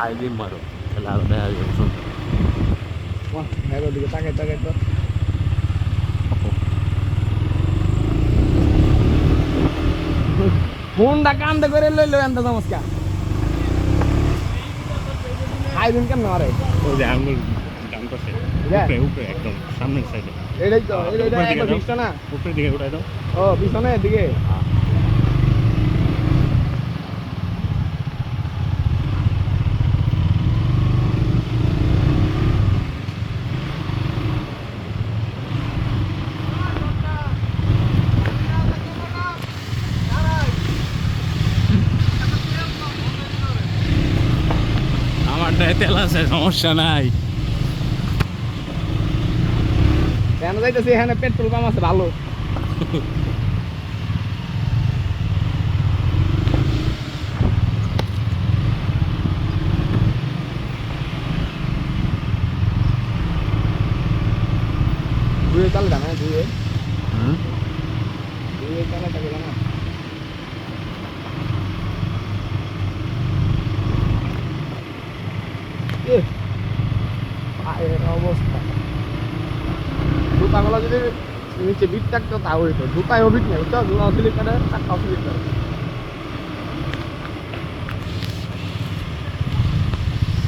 খাই দিন মারো তাহলে আরও দেখা যাবে সুন্দর তাকাই তাকাই তো। ফোনটা কান্দে করে লইলো এত নমস্কার খাই দিন কেন মারে ওই যে আঙ্গুল ডান পাশে. উপরে উপরে একদম সামনের সাইডে এটাই তো এটা এটা না? উপরের দিকে উঠাই দাও ও পিছনে দিকে আমারটায় তেল আছে সমস্যা নাই। কেন যাইতেছি? এখানে পেট্রোল পাম্প আছে ভালো। দুয়ে চাল জানা হুম? দুয়ে থাকে জানা পায়ের অবস্থা। জুতাগুলো যদি নিচে বিট থাকতো তাও হইতো জুতায় অভিট নেই বুঝছ জুতা করে টাকা করে